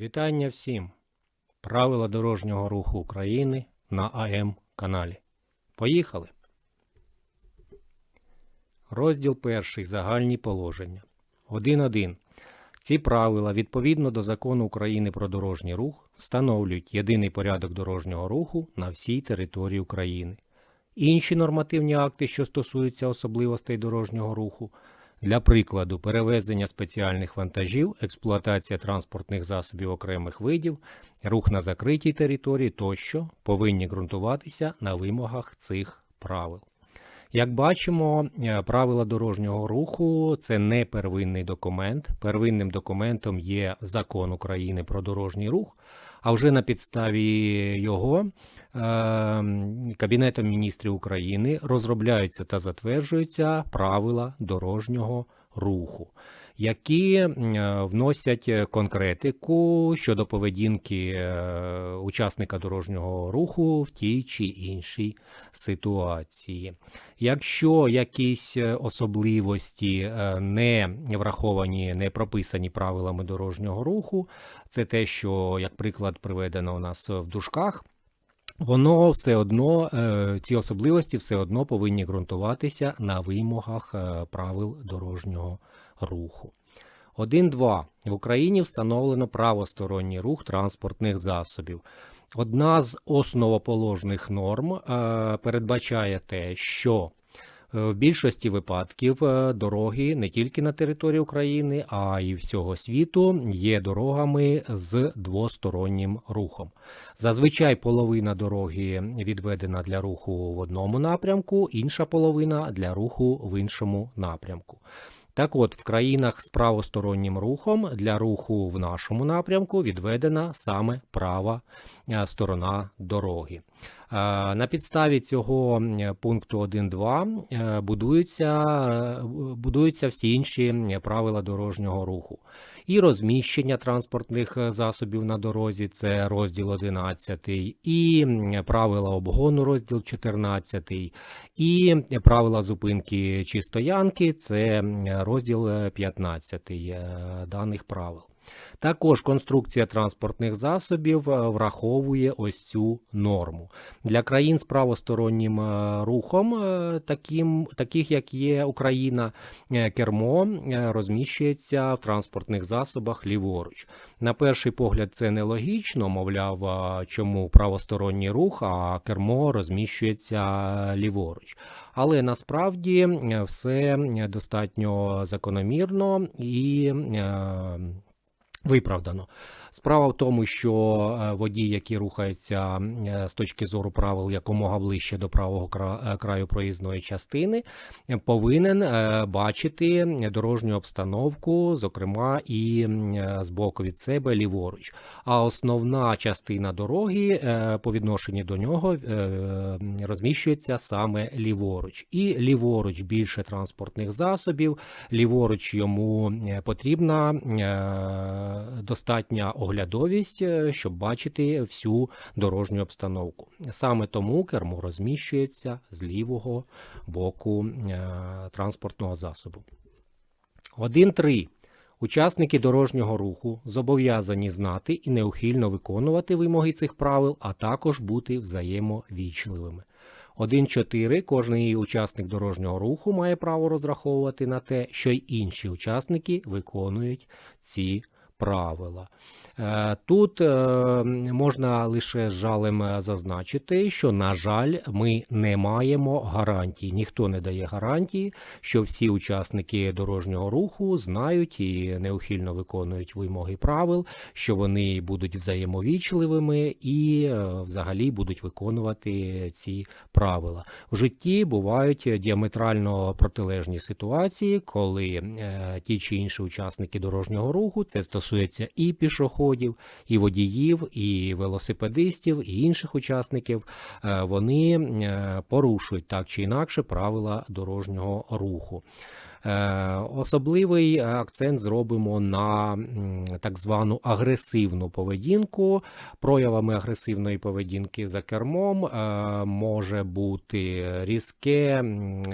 Вітання всім! Правила дорожнього руху України на АМ каналі. Поїхали! Розділ перший. Загальні положення. 1.1. Ці правила відповідно до закону України про дорожній рух встановлюють єдиний порядок дорожнього руху на всій території України. Інші нормативні акти, що стосуються особливостей дорожнього руху, для прикладу, перевезення спеціальних вантажів, експлуатація транспортних засобів окремих видів, рух на закритій території тощо повинні ґрунтуватися на вимогах цих правил. Як бачимо, е, правила дорожнього руху це не первинний документ. Первинним документом є закон України про дорожній рух, а вже на підставі його Кабінетом міністрів України розробляються та затверджуються правила дорожнього руху, які е, вносять конкретику щодо поведінки е, учасника дорожнього руху в тій чи іншій ситуації. Якщо якісь особливості е, не враховані, не прописані правилами дорожнього руху, це те, що, як приклад, приведено у нас в дужках, Воно все одно, е, ці особливості все одно повинні ґрунтуватися на вимогах е, правил дорожнього руху. 1.2. В Україні встановлено правосторонній рух транспортних засобів. Одна з основоположних норм е, передбачає те, що в більшості випадків дороги не тільки на території України, а й всього світу є дорогами з двостороннім рухом. Зазвичай половина дороги відведена для руху в одному напрямку, інша половина для руху в іншому напрямку. Так от, в країнах з правостороннім рухом для руху в нашому напрямку відведена саме права сторона дороги. На підставі цього пункту 1.2 будуються, будуються всі інші правила дорожнього руху. І розміщення транспортних засобів на дорозі це розділ 11, і правила обгону розділ 14, і правила зупинки чи стоянки це розділ 15 даних правил. Також конструкція транспортних засобів е, враховує ось цю норму. Для країн з правостороннім е, рухом, е, таким, таких як є Україна, кермо розміщується в транспортних засобах ліворуч. На перший погляд, це нелогічно, мовляв, чому правосторонній рух, а кермо розміщується ліворуч. Але насправді все достатньо закономірно і виправдано. Справа в тому, що е, водій, який рухається е, з точки зору правил якомога ближче до правого е, краю проїзної частини, повинен бачити дорожню обстановку, зокрема і з боку від себе ліворуч. А основна частина дороги по відношенню до нього розміщується саме ліворуч. І ліворуч більше транспортних засобів, ліворуч йому потрібна достатня оглядовість, е, щоб бачити всю дорожню обстановку. Саме тому кермо розміщується з лівого боку е, транспортного засобу. 1.3. Учасники дорожнього руху зобов'язані знати і неухильно виконувати вимоги цих правил, а також бути взаємовічливими. 1.4. Кожний учасник дорожнього руху має право розраховувати на те, що й інші учасники виконують ці правила. Е, тут е, можна лише жалем е, зазначити, що, на жаль, ми не маємо гарантії. Ніхто не дає гарантії, що всі учасники дорожнього руху знають і неухильно виконують вимоги правил, що вони будуть взаємовічливими і взагалі будуть виконувати ці правила. В житті бувають діаметрально протилежні ситуації, коли ті чи інші учасники дорожнього руху це стосується і пішоходів, пішоходів, і водіїв, і велосипедистів, і інших учасників, е, вони е, порушують так чи інакше правила дорожнього руху. Е, Особливий акцент зробимо на так звану агресивну поведінку. Проявами агресивної поведінки за кермом е, може бути різке,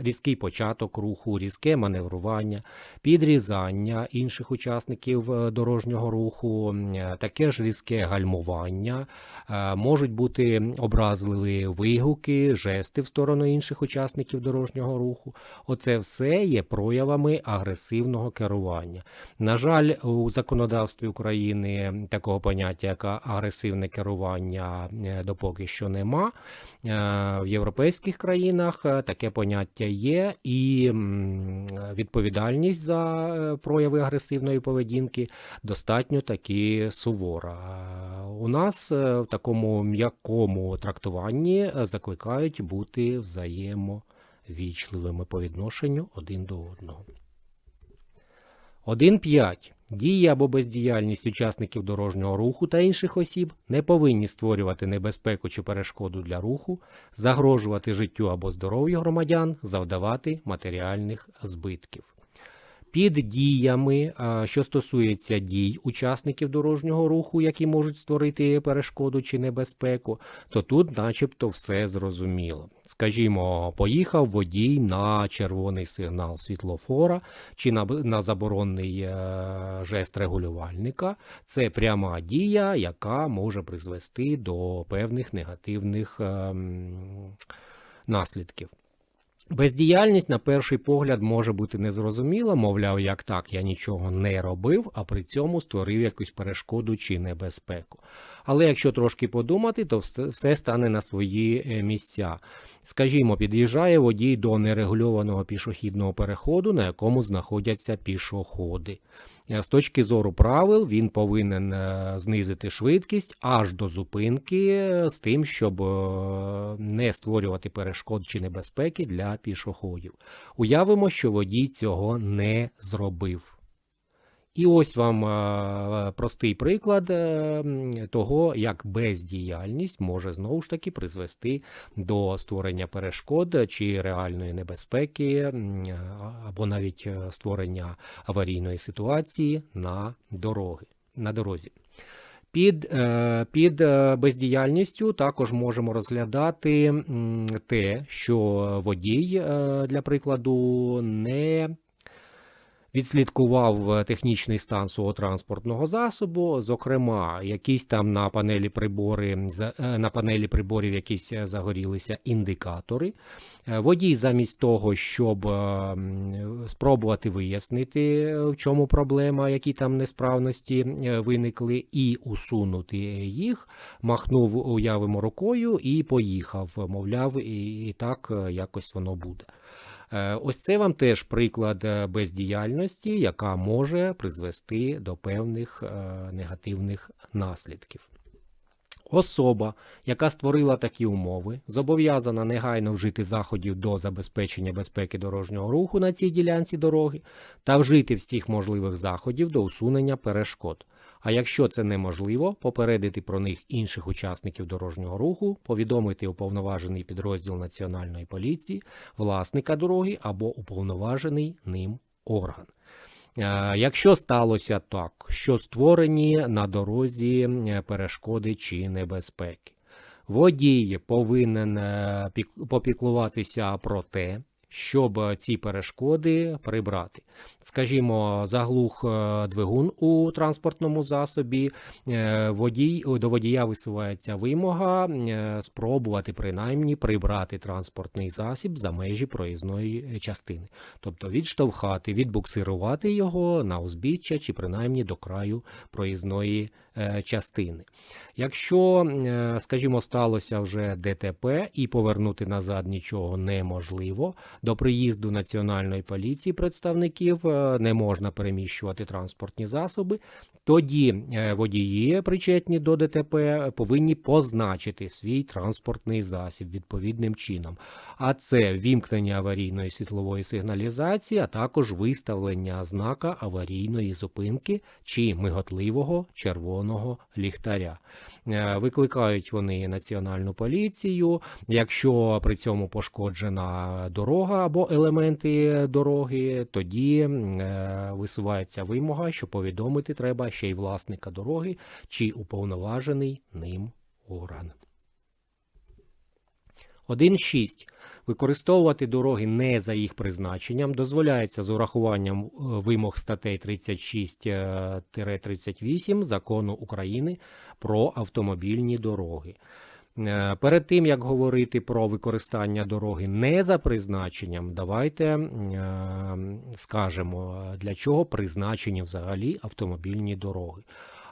різкий початок руху, різке маневрування, підрізання інших учасників е, дорожнього руху, е, таке ж різке гальмування, е, можуть бути образливі вигуки, жести в сторону інших учасників дорожнього руху. Оце все є проявами агресивного керування. На жаль, у законодавстві України такого поняття, як агресивне керування, е, допоки що нема. Е, В європейських країнах е, таке поняття є, і відповідальність за прояви агресивної поведінки достатньо таки сувора. У нас в такому м'якому трактуванні закликають бути взаємовічливими по відношенню один до одного. 1.5. Дії або бездіяльність учасників дорожнього руху та інших осіб не повинні створювати небезпеку чи перешкоду для руху, загрожувати життю або здоров'ю громадян, завдавати матеріальних збитків. Під діями, що стосується дій учасників дорожнього руху, які можуть створити перешкоду чи небезпеку, то тут, начебто, все зрозуміло. Скажімо, поїхав водій на червоний сигнал світлофора чи на, на заборонний е, жест регулювальника. Це пряма дія, яка може призвести до певних негативних ем, наслідків. Бездіяльність, на перший погляд, може бути незрозуміла, мовляв, як так, я нічого не робив, а при цьому створив якусь перешкоду чи небезпеку. Але якщо трошки подумати, то все, стане на свої е, місця. Скажімо, під'їжджає водій до нерегульованого пішохідного переходу, на якому знаходяться пішоходи. Е, З точки зору правил він повинен е, знизити швидкість аж до зупинки е, з тим, щоб не створювати перешкод чи небезпеки для пішоходів. Уявимо, що водій цього не зробив. І ось вам е, простий приклад е, того, як бездіяльність може знову ж таки призвести до створення перешкод чи реальної небезпеки, або навіть е, створення аварійної ситуації на дороги, на дорозі. Під, е, під е, бездіяльністю також можемо розглядати те, що водій, е, для прикладу, не відслідкував е, технічний стан свого транспортного засобу, зокрема, якісь там на панелі прибори, е, на панелі приборів якісь е, загорілися індикатори. Водій замість того, щоб спробувати вияснити, в чому проблема, які там несправності виникли, і усунути їх, махнув, уявимо, рукою і поїхав. Мовляв, і, так якось воно буде. Е, Ось це вам теж приклад е, бездіяльності, яка може призвести до певних е, негативних наслідків. Особа, яка створила такі умови, зобов'язана негайно вжити заходів до забезпечення безпеки дорожнього руху на цій ділянці дороги та вжити всіх можливих заходів до усунення перешкод. А якщо це неможливо, попередити про них інших учасників дорожнього руху, повідомити уповноважений підрозділ Національної поліції, власника дороги або уповноважений ним орган. Е, Якщо сталося так, що створені на дорозі е, перешкоди чи небезпеки, водій повинен е, попіклуватися про те, щоб ці перешкоди прибрати. Скажімо, заглух е, двигун у транспортному засобі, е, водій, до водія висувається вимога е, спробувати принаймні прибрати транспортний засіб за межі проїзної частини, тобто відштовхати, відбуксирувати його на узбіччя чи принаймні до краю проїзної частини. Якщо, скажімо, сталося вже ДТП і повернути назад нічого неможливо, до приїзду Національної поліції представників знаків, е, не можна переміщувати транспортні засоби, тоді е, водії, причетні до ДТП, повинні позначити свій транспортний засіб відповідним чином. А це вімкнення аварійної світлової сигналізації, а також виставлення знака аварійної зупинки чи миготливого червоного ліхтаря. Е, Викликають вони національну поліцію. Якщо при цьому пошкоджена дорога або елементи дороги, тоді е, висувається вимога, що повідомити треба ще й власника дороги чи уповноважений ним орган. 1.6. Використовувати дороги не за їх призначенням дозволяється з урахуванням е, вимог статей 36-38 Закону України про автомобільні дороги. Е, Перед тим як говорити про використання дороги не за призначенням, давайте е, скажемо, для чого призначені взагалі автомобільні дороги.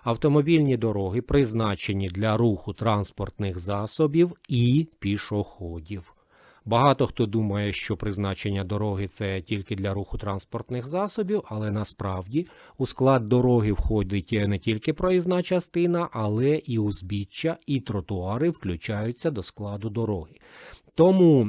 Автомобільні дороги призначені для руху транспортних засобів і пішоходів. Багато хто думає, що призначення дороги це тільки для руху транспортних засобів, але насправді у склад дороги входить не тільки проїзна частина, але і узбіччя, і тротуари включаються до складу дороги. Тому е,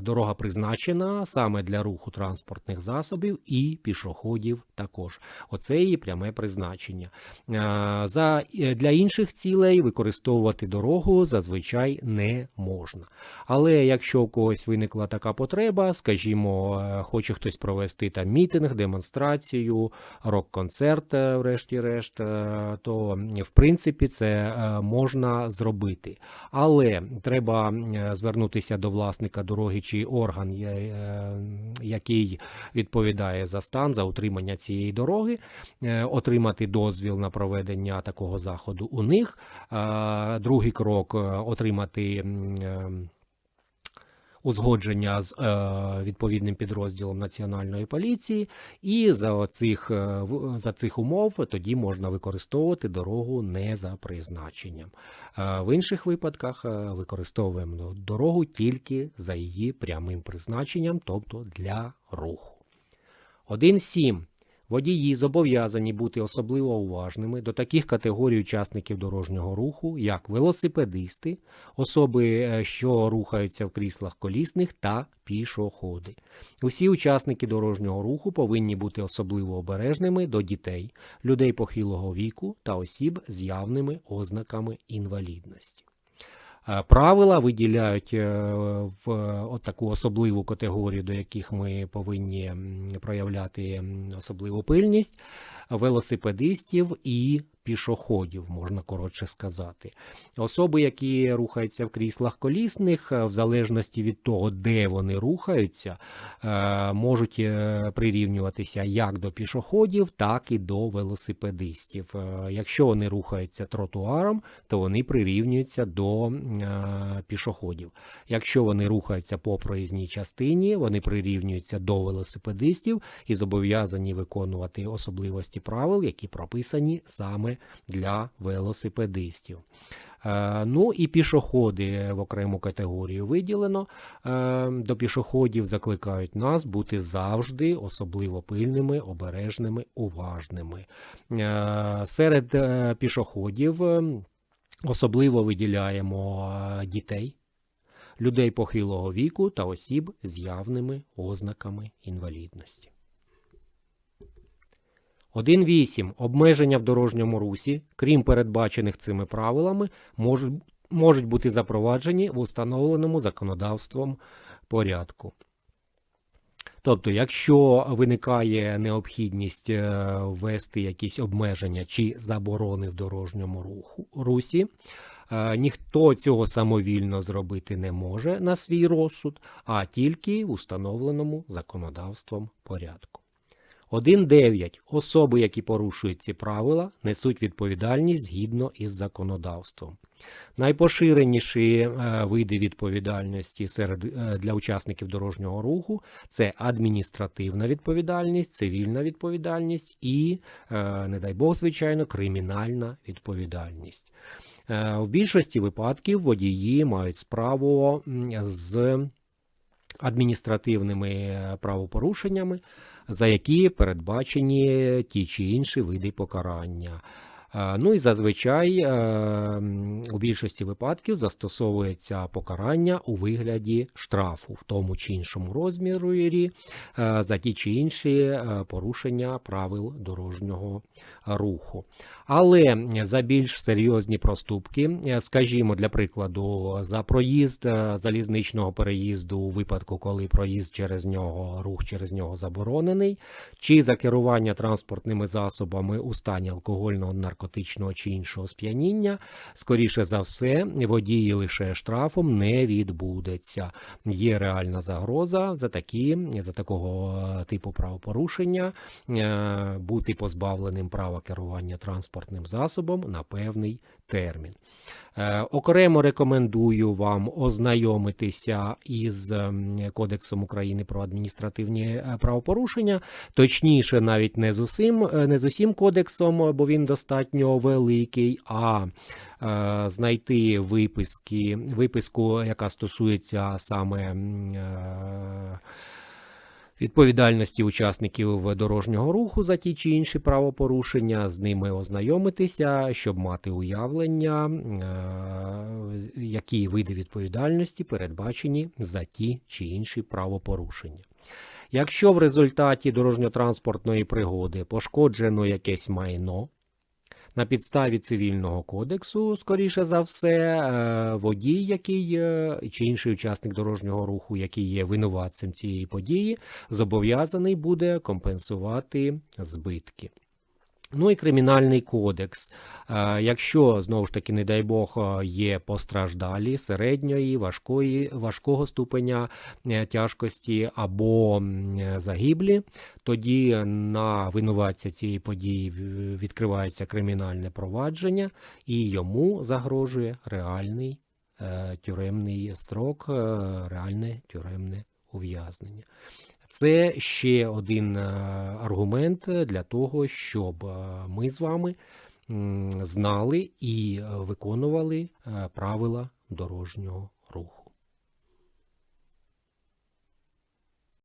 дорога призначена саме для руху транспортних засобів і пішоходів також. Оце її пряме призначення. Е, за, е, для інших цілей використовувати дорогу зазвичай не можна. Але якщо у когось виникла така потреба, скажімо, е, хоче хтось провести там мітинг, демонстрацію, рок-концерт, е, врешті-решт, то в принципі це можна зробити. Але треба звернутися до власника дороги чи орган, е, який відповідає за стан, за утримання цієї дороги, е, отримати дозвіл на проведення такого заходу у них. Другий крок е, отримати. Узгодження з е, відповідним підрозділом національної поліції, і за цих е, за цих умов тоді можна використовувати дорогу не за призначенням. Е, В інших випадках використовуємо дорогу тільки за її прямим призначенням, тобто для руху. 1.7. Водії зобов'язані бути особливо уважними до таких категорій учасників дорожнього руху, як велосипедисти, особи, е, що рухаються в кріслах колісних та пішоходи. Усі учасники дорожнього руху повинні бути особливо обережними до дітей, людей похилого віку та осіб з явними ознаками інвалідності. Е, Правила виділяють е, в от таку особливу категорію, до яких ми повинні проявляти особливу пильність велосипедистів і пішоходів, можна коротше сказати. Особи, які рухаються в кріслах колісних, е, в залежності від того, де вони рухаються, е, можуть е, прирівнюватися як до пішоходів, так і до велосипедистів. Якщо вони рухаються тротуаром, то вони прирівнюються до пішоходів. Якщо вони рухаються по проїзній частині, вони прирівнюються до велосипедистів і зобов'язані виконувати особливості правил, які прописані саме для велосипедистів. Е, Ну і пішоходи в окрему категорію виділено. Е, До пішоходів закликають нас бути завжди особливо пильними, обережними, уважними. Е, Серед пішоходів особливо виділяємо дітей, людей похилого віку та осіб з явними ознаками інвалідності. 1.8. Обмеження в дорожньому русі, крім передбачених цими правилами, можуть, можуть бути запроваджені в установленому законодавством порядку. Тобто, якщо виникає необхідність е, ввести якісь обмеження чи заборони в дорожньому руху, русі, е, ніхто цього самовільно зробити не може на свій розсуд, а тільки в установленому законодавством порядку. 1.9. Особи, які порушують ці правила, несуть відповідальність згідно із законодавством. Найпоширеніші е, види відповідальності серед е, для учасників дорожнього руху це адміністративна відповідальність, цивільна відповідальність і, е, не дай Бог, звичайно, кримінальна відповідальність. Е, В більшості випадків водії мають справу з адміністративними е, правопорушеннями, за які передбачені ті чи інші види покарання. Е, Ну і зазвичай е, у більшості випадків застосовується покарання у вигляді штрафу в тому чи іншому розмірі за ті чи інші порушення правил дорожнього руху. Але за більш серйозні проступки, е, скажімо, для прикладу, за проїзд е, залізничного переїзду у випадку, коли проїзд через нього, рух через нього заборонений, чи за керування транспортними засобами у стані алкогольного, наркотичного чи іншого сп'яніння, скоріше за все, водії лише штрафом не відбудеться. Є реальна загроза за такі, за такого е, типу правопорушення бути позбавленим права керування транспортним засобом на певний термін. Е, Окремо рекомендую вам ознайомитися із ем, Кодексом України про адміністративні е, правопорушення, точніше, навіть не з усім, е, не з усім кодексом, бо він достатньо великий, а знайти виписки, виписку, яка стосується саме. Відповідальності учасників дорожнього руху за ті чи інші правопорушення, з ними ознайомитися, щоб мати уявлення, е, які види відповідальності передбачені за ті чи інші правопорушення. Якщо в результаті дорожньо-транспортної пригоди пошкоджено якесь майно, на підставі цивільного кодексу, скоріше за все, е, водій, який чи інший учасник дорожнього руху, який є винуватцем цієї події, зобов'язаний буде компенсувати збитки. Ну і кримінальний кодекс. Е, Якщо знову ж таки, не дай Бог, е, є постраждалі середньої, важкої, важкого ступеня е, тяжкості або загиблі, тоді на винуватця цієї події відкривається кримінальне провадження, і йому загрожує реальний тюремний строк, реальне тюремне ув'язнення. Це ще один е, аргумент для того, щоб е, ми з вами знали і е, виконували е, правила дорожнього